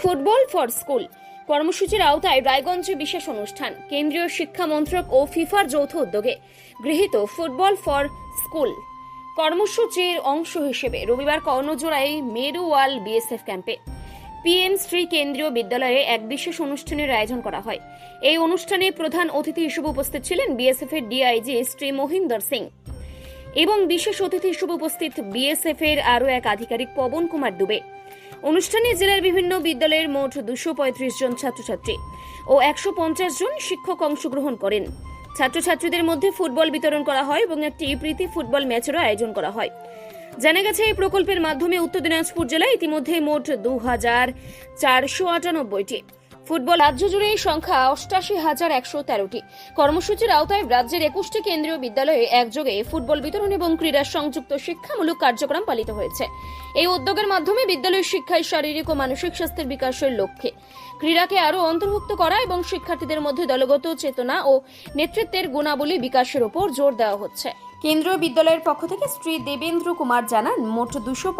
Football for school. কর্মসূচির আওতায় রায়গঞ্জে বিশেষ অনুষ্ঠান। কেন্দ্রীয় শিক্ষা মন্ত্রক ও ফিফার যৌথ উদ্যোগে গৃহীত ফুটবল ফর স্কুল। কর্মসূচির অংশ হিসেবে রবিবার কর্ণজোড়ায় মেরুওয়াল বিএসএফ ক্যাম্পে। পিএম শ্রী কেন্দ্রীয় বিদ্যালয়ে এক বিশেষ অনুষ্ঠানের আয়োজন করা হয়। এই অনুষ্ঠানে প্রধান অতিথি হিসেবে উপস্থিত ছিলেন বিএসএফ এর ডিআইজি শ্রী মহিন্দর সিং এবং বিশেষ অতিথি হিসেবে উপস্থিত বিএসএফ এর আরও এক আধিকারিক পবন কুমার দুবে। অনুষ্ঠানে জেলার বিভিন্ন বিদ্যালয়ের মোট দুশো জন ছাত্রছাত্রী ও একশো পঞ্চাশ জন শিক্ষক অংশগ্রহণ করেন। ছাত্রছাত্রীদের মধ্যে ফুটবল বিতরণ করা হয় এবং একটি প্রীতি ফুটবল ম্যাচেরও আয়োজন করা হয়। জানা গেছে, এই প্রকল্পের মাধ্যমে উত্তর দিনাজপুর জেলায় ইতিমধ্যে মোট দু হাজার চারশো আটানব্বইটি ফুটবল রাজ্য জুড়ে এই সংখ্যা অষ্টাশি হাজার একশো তেরোটি। কর্মসূচির আওতায় রাজ্যের একুশটি কেন্দ্রীয় বিদ্যালয়ে একযোগে ফুটবল বিতরণ এবং ক্রীড়া সংযুক্ত শিক্ষামূলক কার্যক্রম পালিত হয়েছে। এই উদ্যোগের মাধ্যমে বিদ্যালয়ের শিক্ষায় শারীরিক ও মানসিক স্বাস্থ্যের বিকাশের লক্ষ্যে ক্রীড়াকে আরও অন্তর্ভুক্ত করা এবং শিক্ষার্থীদের মধ্যে দলগত চেতনা ও নেতৃত্বের গুণাবলী বিকাশের উপর জোর দেওয়া হচ্ছে। কেন্দ্রীয় বিদ্যালয়ের পক্ষ থেকে শ্রী দেবেন্দ্র কুমার জানান, মোট দুশো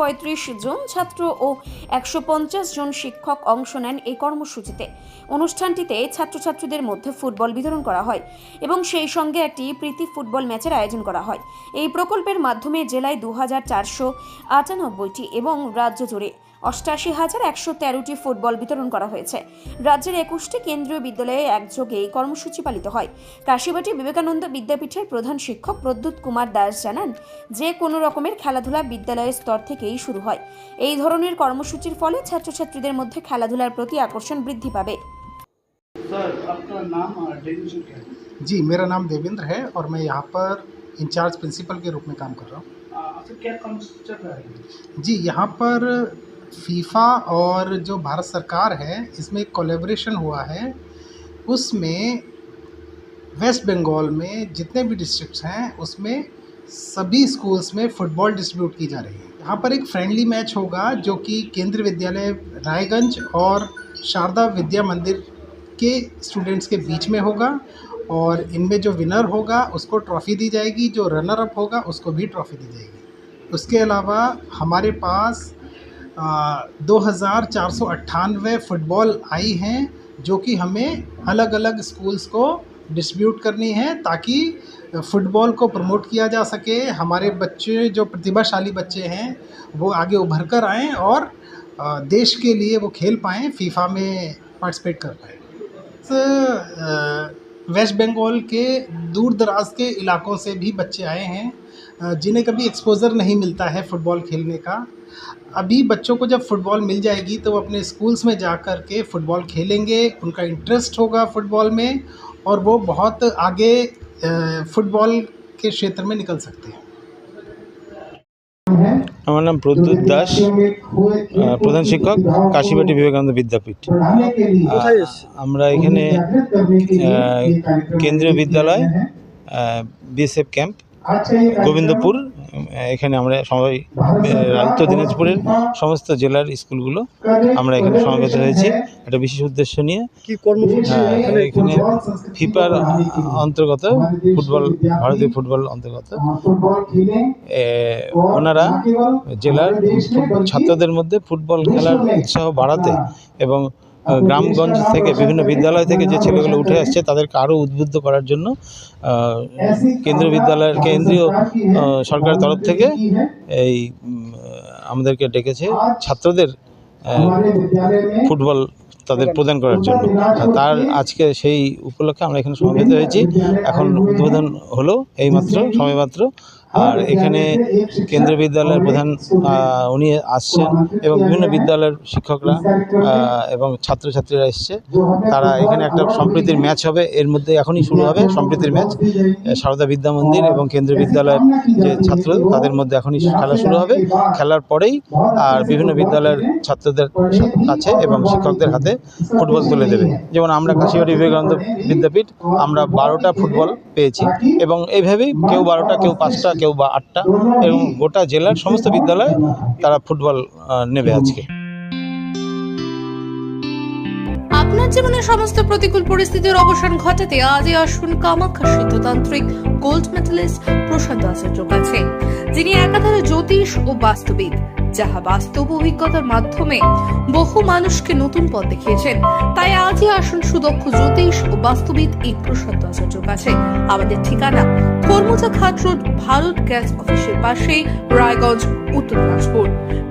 জন ছাত্র ও একশো পঞ্চাশ জন শিক্ষক অংশ নেন এই কর্মসূচিতে। অনুষ্ঠানটিতে ছাত্রছাত্রীদের মধ্যে ফুটবল বিতরণ করা হয় এবং সেই সঙ্গে একটি প্রীতি ফুটবল ম্যাচের আয়োজন করা হয়। এই প্রকল্পের মাধ্যমে জেলায় দু হাজার এবং রাজ্য জুড়ে অষ্টাশি হাজার একশো তেরোটি ফুটবল বিতরণ করা হয়েছে রাজ্যের একুশটি কেন্দ্রীয় বিদ্যালয়ে একযোগে এই কর্মসূচি পালিত হয় কাশীবাটি বিবেকানন্দ বিদ্যাপীঠের প্রধান শিক্ষক প্রদ্যুৎ কুমার দাস জানান যে কোনো রকমের খেলাধুলা বিদ্যালয়ের স্তর থেকেই শুরু হয় এই ধরনের কর্মসূচির ফলে ছাত্রছাত্রীদের মধ্যে খেলাধুলার প্রতি আকর্ষণ বৃদ্ধি পাবে सर आपका नाम और डेजिग्नेशन क्या है जी मेरा नाम देवेंद्र है और मैं यहाँ पर इंचार्ज प्रिंसिपल के रूप में काम कर रहा हूँ आ, आपसे क्या काम चल रहा है जी यहाँ पर फीफा और जो भारत सरकार है, इसमें एक कोलेब्रेशन हुआ है। उसमें वेस्ट बंगाल में जितने भी डिस्ट्रिक्ट्स हैं, उसमें सभी स्कूल्स में फुटबॉल डिस्ट्रीब्यूट की जा रही है। यहाँ पर एक फ्रेंडली मैच होगा, जो कि केंद्रीय विद्यालय रायगंज और शारदा विद्या मंदिर के स्टूडेंट्स के बीच में होगा और इनमें जो विनर होगा, उसको ट्रॉफ़ी दी जाएगी, जो रनर अप होगा, उसको भी ट्रॉफ़ी दी जाएगी। उसके अलावा हमारे पास दो हज़ार चार सौ अट्ठानवे फुटबॉल आई हैं जो कि हमें अलग अलग स्कूल्स को डिस्ट्रीब्यूट करनी है ताकि फुटबॉल को प्रमोट किया जा सके। हमारे बच्चे जो प्रतिभाशाली बच्चे हैं वो आगे उभर कर आएँ और देश के लिए वो खेल पाएँ फीफा में पार्टिसिपेट कर पाएँ। अ, वेस्ट बंगाल के दूर दराज के इलाकों से भी बच्चे आए हैं जिन्हें कभी एक्सपोज़र नहीं मिलता है फ़ुटबॉल खेलने का। अभी बच्चों को जब फुटबॉल मिल जाएगी तो वो अपने स्कूल्स में जा कर के फ़ुटबॉल खेलेंगे उनका इंटरेस्ट होगा फुटबॉल में और वो बहुत आगे अ, फुटबॉल के क्षेत्र में निकल सकते हैं আমার নাম প্রদ্যুৎ দাস আহ, প্রধান শিক্ষক কাশীবাটি বিবেকানন্দ বিদ্যাপীঠ কোথায় আমরা এখানে আহ, কেন্দ্রীয় বিদ্যালয় বিএসএফ ক্যাম্প গোবিন্দপুর উম, এখানে আমরা সবাই উত্তর দিনাজপুরের সমস্ত জেলার স্কুলগুলো আমরা এখানে সমবেত হয়েছি। একটা বিশেষ উদ্দেশ্য নিয়ে হ্যাঁ, এখানে ফিফার অন্তর্গত ফুটবল ভারতীয় ফুটবল অন্তর্গত। ওনারা জেলার ছাত্রদের মধ্যে ফুটবল খেলার উৎসাহ বাড়াতে এবং গ্রামগঞ্জ থেকে বিভিন্ন বিদ্যালয় থেকে যে ছেলেগুলো উঠে আসছে, তাদেরকে আরও উদ্বুদ্ধ করার জন্য কেন্দ্রীয় বিদ্যালয়ের কেন্দ্রীয় সরকারের তরফ থেকে এই আমাদেরকে ডেকেছে ছাত্রদের ফুটবল তাদের প্রদান করার জন্য। তার আজকে সেই উপলক্ষে আমরা এখানে সমবেত হয়েছি। এখন উদ্বোধন হলো এইমাত্র, সময়মাত্র। আর এখানে কেন্দ্রীয় বিদ্যালয়ের প্রধান উনি আসছেন এবং বিভিন্ন বিদ্যালয়ের শিক্ষকরা এবং ছাত্রছাত্রীরা এসছে। তারা এখানে একটা সম্প্রীতির ম্যাচ হবে। এর মধ্যে এখনই শুরু হবে সম্প্রীতির ম্যাচ। সারদা বিদ্যা মন্দির এবং কেন্দ্রীয় বিদ্যালয়ের যে ছাত্র, তাদের মধ্যে এখনই খেলা শুরু হবে। খেলার পরেই আর বিভিন্ন বিদ্যালয়ের ছাত্রদের কাছে এবং শিক্ষকদের হাতে ফুটবল তুলে দেবে। যেমন আমরা কাশিবাড়ি বিবেকানন্দ বিদ্যাপীঠ, আমরা বারোটা ফুটবল পেয়েছি এবং এইভাবেই কেউ বারোটা, কেউ পাঁচটা, কেউ বা আটটা, এবং গোটা জেলার সমস্ত বিদ্যালয়ে তারা ফুটবল নেবে আজকে। আপনার জীবনের সমস্ত প্রতিকূল পরিস্থিতির অবসান ঘটাতে আজই আসুন কামাখ্যা সিদ্ধতান্ত্রিক গোল্ড মেডেলিস্ট প্রশান্ত আচার্য কাছে, যিনি একাধারে জ্যোতিষ ও বাস্তুবিদ। যাহা বাস্তব অভিজ্ঞতার মাধ্যমে বহু মানুষকে নতুন পথ দেখিয়েছেন, তাই আজই আসুন সুদক্ষ জ্যোতিষ ও বাস্তবিক এই প্রসাদ আচার্যর কাছে। আমাদের ঠিকানা কর্মজা খাট রোড, ভারত গ্যাস অফিসের পাশে, রায়গঞ্জ, উত্তর দিনাজপুর।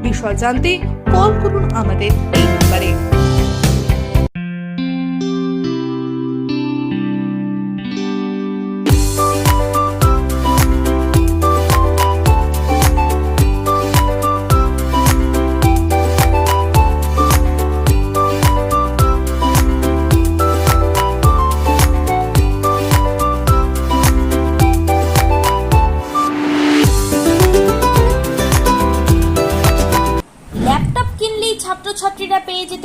বিষয় জানতে কল করুন আমাদের এই নম্বরে।